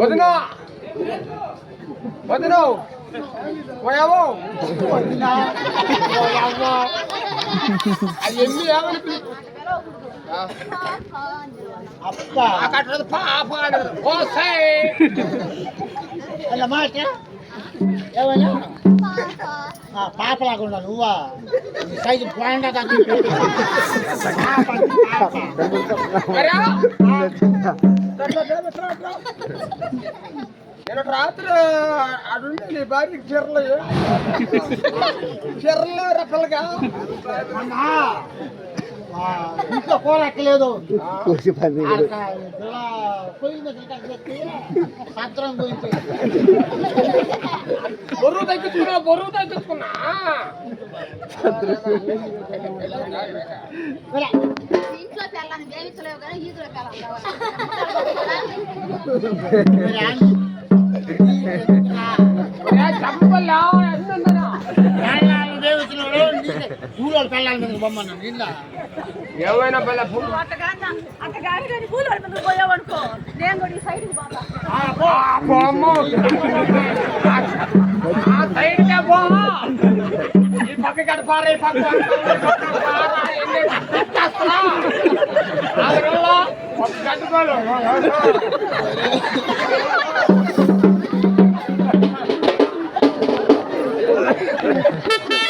వదినా! వదిన! పోయావు? అవన్నీ ఏమని అక్కడ పాప మాట? ఏమన్నా పాపలాగా ఉండాలి నువ్వా? నీ సైజు పాయింట్ మరా? నేను రాత్రి అడుండి నీ భార్య చీరలు చీరలు రకలుగా ఇంట్లో కోరక్కలేదు కూసి పంది పొయ్యి సత్రం గురించి బరువు తగ్గించుకున్నా బరువు తగ్గించుకున్నా ఇంట్లో తెల్లని దేవించలేవు కానీ ఈదులో తెల్లని మరి ఆంటీ, చంపల్లా ఎంతన్నా పెళ్ళాలను దేవతలు ఊళ్ళో పెళ్ళాలి మీద బొమ్మను నిన్న ఏమైనా బల్ల అట్టగాని అట్టగాని కానీ 哪个人了？我先到这儿了，来。